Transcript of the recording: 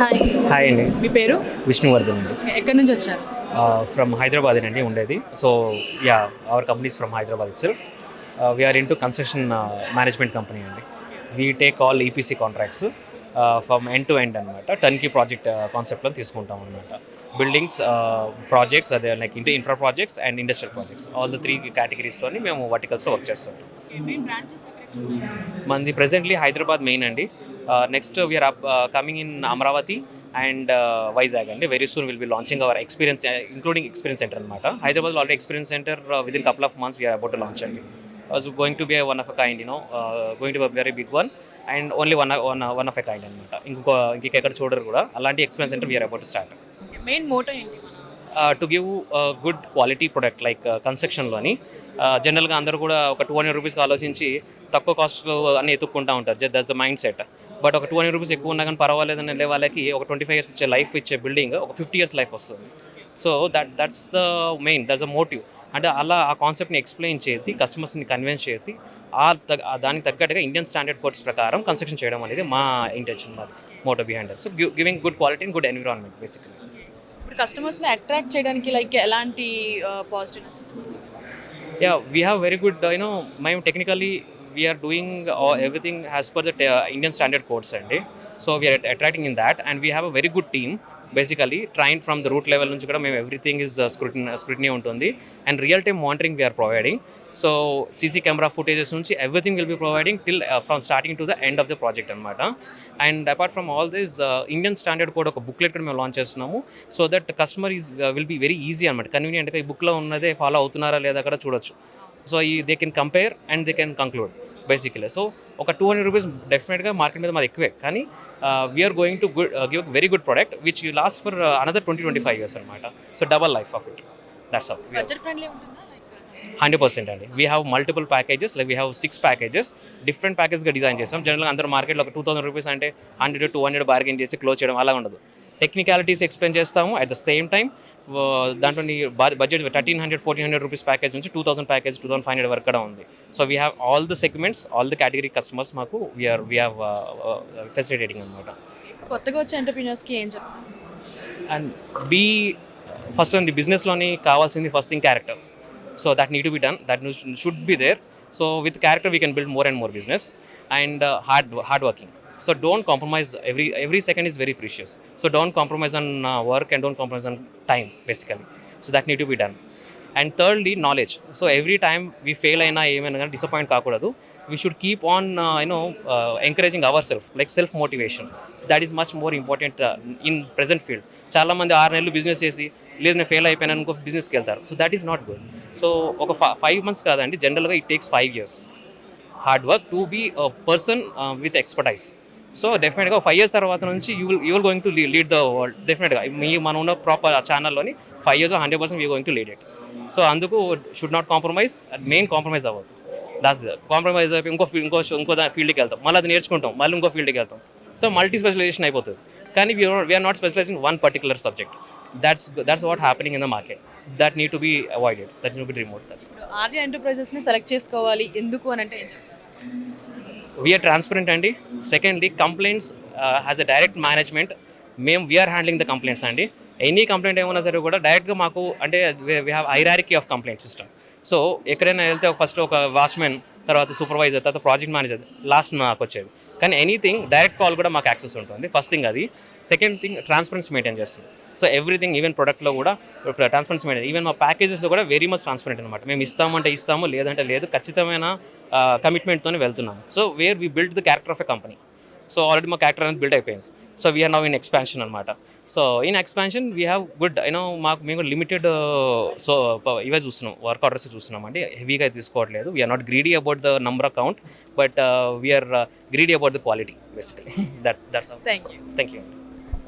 Hi. Hi అండి. మీ పేరు? విష్ణువర్ధన్ అండి. ఎక్కడి నుంచి వచ్చారు? ఫ్రమ్ హైదరాబాద్ అండి ఉండేది. So ya our companies from Hyderabad itself we're into construction management company అండి. We take all EPC contracts from end to end అనమాట టర్న్కీ ప్రాజెక్ట్ కాన్సెప్ట్లో తీసుకుంటాం అనమాట బిల్డింగ్స్ ప్రాజెక్ట్స్ అదే like into infra projects and industrial projects all the three కేటగిరీస్లోని మేము వర్టికల్స్లో work చేస్తుంటాం మనది presently Hyderabad main అండి. Next we're upcoming in Amaravati and Vizag అండి. Very soon will be launching our experience including experience centre అనమాట హైదరాబాద్లో already experience centre within couple of months we're about to launch అండి. Was going to be one of a kind you know going to be very big one and only one one one of a kind అనమాట ఇంకో ఇంకెక్కడ చూడరు కూడా. అలాంటి experience centre we're about to start main motto ఏంటి? To give good quality product like కన్స్ట్రక్షన్లోని జనరల్గా అందరూ కూడా ఒక టూ హండ్రెడ్ రూపీస్కి ఆలోచించి తక్కువ కాస్ట్లో అన్ని ఎత్తుక్కుంటూ ఉంటారు. That's the mindset but ఒక టూ హండ్రెడ్ రూపీస్ ఎక్కువ ఉన్నా కానీ పర్వాలేదని వెళ్ళే వాళ్ళకి ఒక ట్వంటీ ఫైవ్ ఇయర్స్ ఇచ్చే లైఫ్ ఇచ్చే బిల్డింగ్ ఒక ఫిఫ్టీ ఇయర్స్ లైఫ్ వస్తుంది. So that that's the main that's a motive అంటే అలా ఆ కాన్సెప్ట్ని ఎక్స్ప్లెయిన్ చేసి కస్టమర్స్ని కన్విన్స్ చేసి ఆ ఆ దానికి తగ్గట్టుగా ఇండియన్ స్టాండర్డ్ కోడ్స్ ప్రకారం కన్స్ట్రక్షన్ చేయడం అనేది మా ఇంటెన్షన్ మాది motto behind so giving good quality and good environment basically ఇప్పుడు కస్టమర్స్ని అట్రాక్ట్ చేయడానికి లైక్ ఎలాంటి positiveness ya we have very good you know మేము technically we're doing everything as per the Indian standard course అండి. So we're attracting in that and we have a very good team basically train from the root level నుంచి కూడా మేము everything is స్క్రూటిన్ scrutiny ఉంటుంది. And real time monitoring we're providing so CC camera footages నుంచి everything will be providing till from starting to the end of the project అనమాట and apart from all this Indian standard కూడా ఒక booklet కూడా మేము launch చేస్తున్నాము. So that customer is will be very easy అనమాట కన్వీనియంట్గా ఈ బుక్లో ఉన్నదే ఫాలో అవుతున్నారా లేదా కూడా చూడొచ్చు. సో ఈ they can compare and they can conclude basically so ఒక టూ హండ్రెడ్ రూపీస్ డెఫినెట్గా మార్కెట్ మీద మాది ఎక్కువే. కానీ we're going to good give very good product which last for another twenty twenty five years అనమాట so double life of it that's all budget friendly ఉంటుందా? Hundred percent అండి. We have multiple packages like we have six packages different ప్యాకేజ్గా design చేస్తాం. జనరల్గా అందరూ మార్కెట్లో ఒక two thousand rupees అంటే hundred two hundred bargain చేసి క్లోజ్ చేయడం అలా ఉండదు. టెక్నికాలిటీస్ ఎక్స్ప్లెయిన్ చేస్తాము. అట్ ద సేమ్ టైం దాంట్లో budget thirteen hundred fourteen hundred rupees package నుంచి two thousand package two thousand five hundred వరకు కూడా ఉంది. So we have all the segments all the category customers మాకు వీఆర్ వీ హ్యావ్ ఫెసిలిటేటింగ్ అనమాట కొత్తగా వచ్చే ఎంటర్ప్రీనర్స్కి ఏం చెప్తారు? అండ్ బీ ఫస్ట్ అండి బిజినెస్లోని కావాల్సింది first thing character so that need to be done that should be there so with character we can build more and more business and hard hard working so don't compromise every every second is very precious so don't compromise on work and don't compromise on time basically so that need to be done and thirdly knowledge so every time we fail అయినా ఏమైనా కానీ disappoint కాకూడదు. We should keep on you know encouraging our self like self motivation that is much more important in present field చాలామంది ఆరు నెలలు business చేసి లేదు నేను ఫెయిల్ అయిపోయాను అనుకో బిజినెస్కి వెళ్తారు. So that is not good so ఒక ఫైవ్ మంత్స్ కాదండి జనరల్గా it takes five years hard work to be person with expertise so డెఫినెట్గా ఫైవ్ ఇయర్స్ తర్వాత నుంచి you will you going to lead the world డెఫినెట్గా మీ మనం ఉన్న proper ఛానల్లోని five years hundred percent you going to lead it so అందుకు should not compromise main compromise అవ్వదు that's compromise అయిపోయి ఇంకో ఇంకో ఇంకో ఫీల్డ్కి వెళ్తాం. మళ్ళీ అది నేర్చుకుంటాం మళ్ళీ ఇంకో ఫీల్డ్కి వెళ్తాం. సో మల్టీ స్పెషలైజేషన్ అయిపోతుంది. కానీ we're not specializing one particular subject that's that's what happening in the market that need to be avoided that need be remote that's ఇప్పుడు ఆర్య ఎంటర్ప్రైజెస్ని సెలెక్ట్ చేసుకోవాలి. ఎందుకు అని అంటే వీఆర్ ట్రాన్స్పరెంట్ అండి secondly complaints has a direct management మేము we are handling the complaints అండి any complaint ఏమైనా సరే కూడా డైరెక్ట్గా మాకు అంటే we have hierarchy of complaint system so ఎక్కడైనా వెళ్తే ఫస్ట్ ఒక వాచ్మెన్ తర్వాత సూపర్వైజర్ తర్వాత ప్రాజెక్ట్ మేనేజర్ లాస్ట్ నాకు వచ్చేది. కానీ ఎనీథింగ్ డైరెక్ట్ కాల్ కూడా మాకు యాక్సెస్ ఉంటుంది. ఫస్ట్ థింగ్ అది. సెకండ్ థింగ్ ట్రాన్స్పరెన్సీ మెయింటైన్ చేస్తుంది. సో ఎవ్రీథింగ్ ఈవెన్ ప్రొడక్ట్లో కూడా ట్రాన్స్పరెన్సీ మెయింటైన్ ఈవెన్ మా ప్యాకేజెస్లో కూడా వెరీ మచ్ ట్రాన్స్పరెంట్ అనమాట మేము ఇస్తామంటే ఇస్తాము లేదంటే లేదు. ఖచ్చితమైన కమిట్మెంట్తోనే వెళ్తున్నాము. So where we build the character of a company so already మా క్యారెక్టర్ అనేది బిల్డ్ అయిపోయింది. So we're now in expansion అనమాట so in expansion we have good you know మాకు మేము లిమిటెడ్ సో ఇవే చూస్తున్నాం. వర్క్ ఆర్డర్స్ చూస్తున్నాం. అండి హెవీగా తీసుకోవట్లేదు. We're not greedy about the number account but we're greedy about the quality basically that's that's thank you thank you